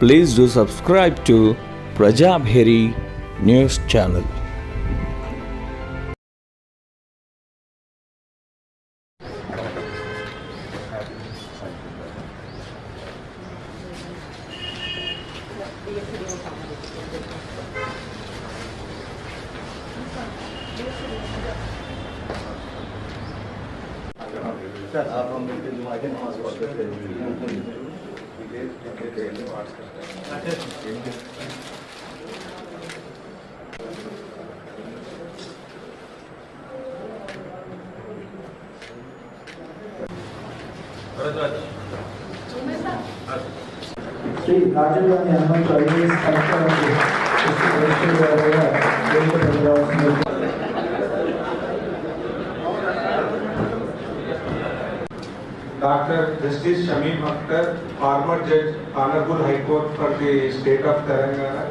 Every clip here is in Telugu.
please do subscribe to Prajabheri News Channel. Sir, आप हम के नमाज पढ़ते శ్రీ రాజధాని హనుమంతు ఐఏఎస్ కలెక్టర్ శ్రీ గారు వేదిక పెట్టవలసింది Dr. Justice Shamim Akhtar, former judge, Honorable High Court for the state of Telangana.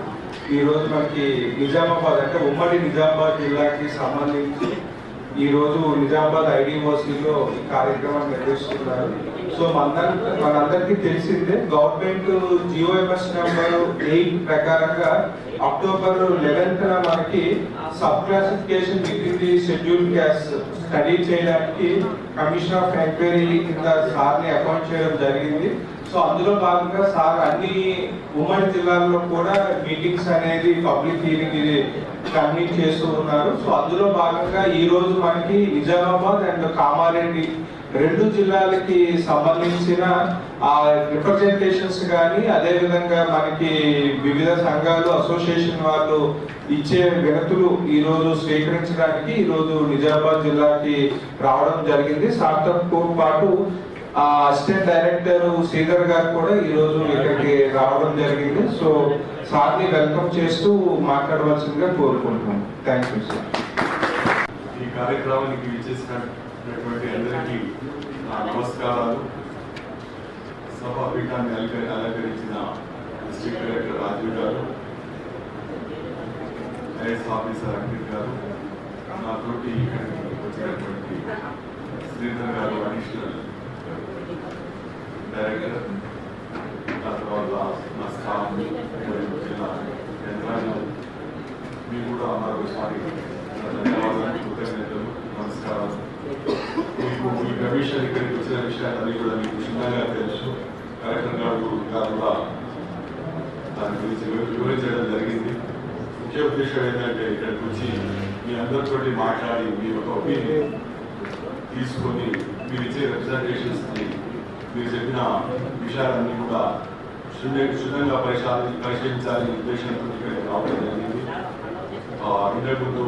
ఈ రోజు మనకి నిజామాబాద్ అంటే ఉమ్మడి నిజామాబాద్ జిల్లాకి సంబంధించి ఈరోజు నిజామాబాద్ ఐడిఓసీలో ఈ కార్యక్రమాన్ని నిర్వహిస్తున్నారు సో మనందరి మనందరికీ తెలిసిందే గవర్నమెంట్ జియోఎంఎస్ నెంబర్ ఎయిట్ ప్రకారంగా అక్టోబర్ లెవెన్త్ మనకి sub classification with the schedule caste study చేయడానికి కమిషన్ ఆఫ్ ఎంక్వైరీ కింద సార్ని అపాయింట్ చేయడం జరిగింది. సో అందులో భాగంగా సార్ అన్ని ఉమ్మడి జిల్లాల్లో కూడా మీటింగ్స్ అనేది పబ్లిక్ హీరింగ్ ఇది కండక్ట్ చేస్తూ ఉన్నారు. సో అందులో భాగంగా ఈ రోజు మనకి నిజామాబాద్ అండ్ కామారెడ్డి రెండు జిల్లాలకి సంబంధించిన ఆ రిప్రజెంటేషన్స్ కానీ అదే విధంగా మనకి వివిధ సంఘాలు అసోసియేషన్ వాళ్ళు ఇచ్చే వినతులు ఈరోజు స్వీకరించడానికి ఈరోజు నిజామాబాద్ జిల్లాకి రావడం జరిగింది. సార్తో పాటు ఆ అసిస్టెంట్ డైరెక్టర్ శ్రీధర్ గారు కూడా ఈరోజు ఇక్కడికి రావడం జరిగింది. సో సార్ని వెల్కమ్ చేస్తూ మాట్లాడవలసిందిగా కోరుకుంటున్నాం థ్యాంక్ యూ సార్ ఈ కార్యక్రమానికి విచ్చేసినటువంటి అందరికీ నా నమస్కారాలు సభా పీఠాన్ని అలంకరి అలంకరించిన డిస్ట్రిక్ట్ కలెక్టర్ రాజీవ్ గారు ఐఎస్ ఆఫీసర్ అంకిత్ గారు నాతోటి ఇక్కడికి వచ్చినటువంటి శ్రీధర్ గారు అడిషనల్ డైరెక్టర్ ఆ తర్వాత నా స్టాఫ్ మరియు జిల్లా యంత్రాంగం మీకు కూడా మరొకసారి ధన్యవాదాలు కృతజ్ఞతలు నమస్కారాలు మీకు ఈ కమిషన్ ఇక్కడికి వచ్చిన విషయాలన్నీ కూడా మీకు చిన్నగా తెలుసు. కలెక్టర్ గారు గారు కూడా దాని గురించి వివరించడం జరిగింది. ముఖ్య ఉద్దేశం ఏంటంటే ఇక్కడికి వచ్చి మీ అందరితోటి మాట్లాడి మీ ఒక ఒపీనియన్ తీసుకొని మీరు ఇచ్చే రిప్రజెంటేషన్స్ని మీరు చెప్పిన విషయాలన్నీ కూడా క్షుణ్ణంగా పరిశీలి పరిశీలించాలనే ఉద్దేశంతో ఇక్కడికి రావడం జరిగింది. ఇంతకుముందు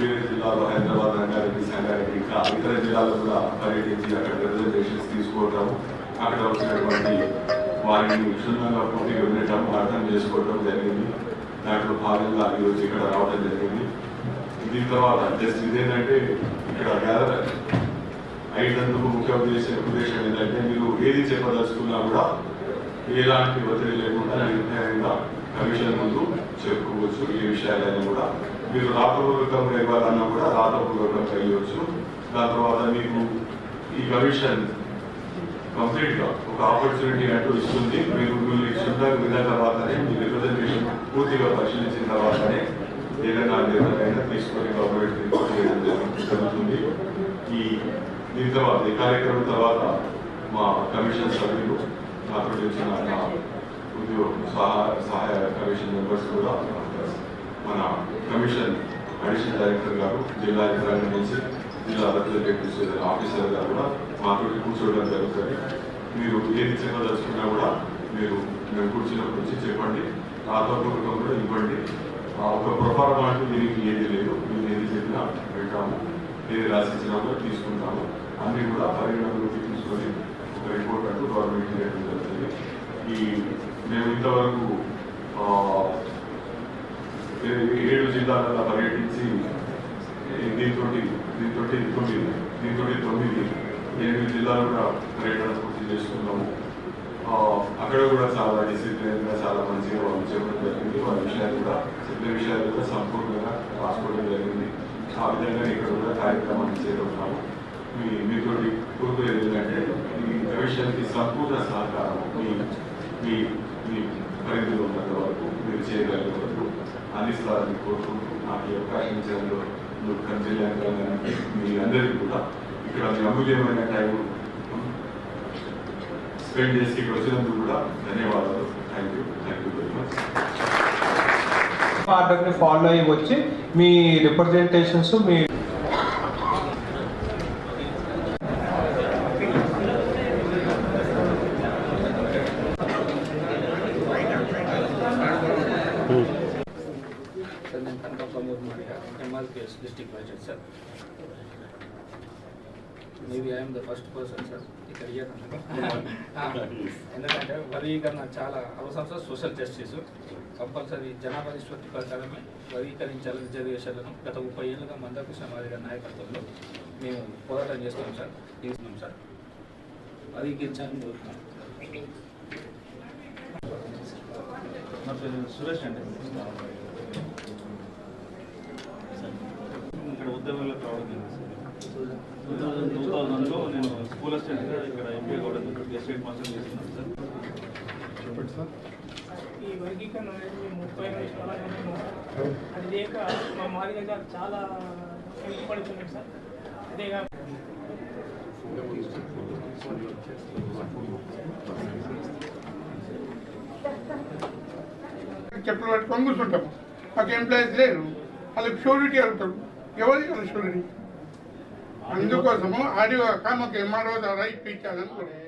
వేరే జిల్లాలో హైదరాబాద్ రంగారెడ్డి సంగారెడ్డి ఇంకా ఇతర జిల్లాలో కూడా పర్యటించి అక్కడ రిజర్వేషన్స్ తీసుకోవడం అక్కడ వచ్చినటువంటి వారిని క్షుణ్ణంగా పూర్తిగా వినటం అర్థం చేసుకోవడం జరిగింది. దాంట్లో భాగంగా ఈరోజు ఇక్కడ రావడం జరిగింది. దీని తర్వాత జస్ట్ ఇదేంటంటే ఇక్కడ గ్యాదర్ అయినందుకు ముఖ్య ఉద్దేశం ఉద్దేశం ఏంటంటే మీరు ఏది చెప్పదలుచుకున్నా కూడా ఎలాంటి ఒత్తిడి లేకుండా నిర్ణయంగా కమిషన్ ముందు చెప్పుకోవచ్చు. ఏ విషయాలైనా కూడా మీరు రాతపూర్వకంగా ఇవ్వాలన్నా కూడా రాతపూర్వకం చేయవచ్చు. దాని తర్వాత మీకు ఈ కమిషన్ కంప్లీట్గా ఒక ఆపర్చునిటీ అంటూ ఇస్తుంది. మీరు మీరు ఇచ్చిన విన్న తర్వాతనే మీ రిప్రజెంటేషన్ పూర్తిగా పరిశీలించిన తర్వాతనే ఏదైనా నిర్ణయం తీసుకొని గవర్నమెంట్ జరుగుతుంది. ఈ దీని తర్వాత ఈ కార్యక్రమం తర్వాత మా కమిషన్ సభ్యులు నాతో వచ్చిన ఉద్యోగ సహాయ సహాయ కమిషన్ మెంబర్స్ కూడా మన కమిషన్ అడిషనల్ డైరెక్టర్ గారు జిల్లా యంత్రాంగం నుంచి జిల్లా రిప్రజెంటేటివ్స్ ఆఫీసర్ గారు కూడా మాతో కూర్చోవడం జరుగుతుంది. మీరు ఏది చెప్పదలుచుకున్నా కూడా మీరు మేము కూర్చున్నప్పటి నుంచి చెప్పండి రాతపూర్వకం కూడా ఇవ్వండి. ఆ ఒక ప్రొఫారం అంటూ దీనికి ఏది లేదు మీరు ఏది చెప్పినా వింటాము ఏది రాసిచ్చినా కూడా తీసుకుంటాము. అన్నీ కూడా పరిగణలోకి తీసుకొని ఒక రిపోర్ట్ అంటూ గవర్నమెంట్ జరుగుతుంది. ఈ మేము ఇంతవరకు ఏడు జిల్లాల పర్యటించి దీంతో దీంతో తొమ్మిది దీంతో తొమ్మిది ఏడు జిల్లాలు కూడా పర్యటన పూర్తి చేసుకున్నాము అక్కడ కూడా చాలా డిసిప్లిన్గా చాలా మంచిగా వాళ్ళు చెప్పడం జరిగింది వాళ్ళ విషయాలు కూడా చెప్పే విషయాలు కూడా సంపూర్ణంగా రాసుకోవడం జరిగింది ఆ విధంగా ఇక్కడ కూడా కార్యక్రమాన్ని చేరుకున్నాము మీ మీతోటి కోరుకు ఏంటంటే ఈ విషయానికి సంపూర్ణ సహకారం మీ మీ మీ అందిస్తారని కోరుకుంటూ నాకు ఈ అవకాశం ఇచ్చేందుకు కన్సిల్ మీ అందరికీ కూడా. ఇక్కడ మీ అమూల్యమైన టైం స్పెండ్ చేసి ఇక్కడ వచ్చినందుకు కూడా ధన్యవాదాలు. Thank you thank you very much ఆర్డర్ని ఫాలో అయ్యి వచ్చి మీ రిప్రజెంటేషన్స్ మీ సార్ నేను కనక Pramod Madiga MRPS district budget sir maybe I'm the first person sir ఇక్కడ ఎందుకంటే వర్గీకరణ చాలా అవసరం సార్ సోషల్ జస్టిస్ కంపల్సరీ జనాభా నిష్పత్తి ప్రకారమే వర్గీకరించాలని రిజర్వేషన్లను గత ముప్పై ఏళ్ళుగా మందకు సమాధిగా నాయకత్వంలో మేము పోరాటం చేస్తున్నాం సార్ తీసుకున్నాం సార్ వర్గీకరించాలని కోరుతున్నాం. నా పేరు సురేష్ అండి ఇక్కడ టూ థౌజండ్ జరిగింది సార్ టూ థౌజండ్లో నేను స్కూల్ అసిస్టెంట్గా ఇక్కడ ఎంపీ కూడా ఎస్టేట్ మాస్టర్ చేస్తున్నాను సార్ చెప్పండి సార్ ఈ వర్గీకరణ అనేది ముప్పై నుంచి అది లేక మా మాదిగ గారు చాలా వెనుకబడుతున్నాం సార్ అదేగా చెప్పులు పట్టుకొని కూర్చుంటాం మాకు ఎంప్లాయీస్ లేరు. వాళ్ళకి షూరిటీ అడుగుతారు. ఎవరి వాళ్ళ అందుకోసము ఆడియో కాక మాకు ఎంఆర్ఓ ద్వారా ఇప్పించాలని కోరుకుంటున్నాం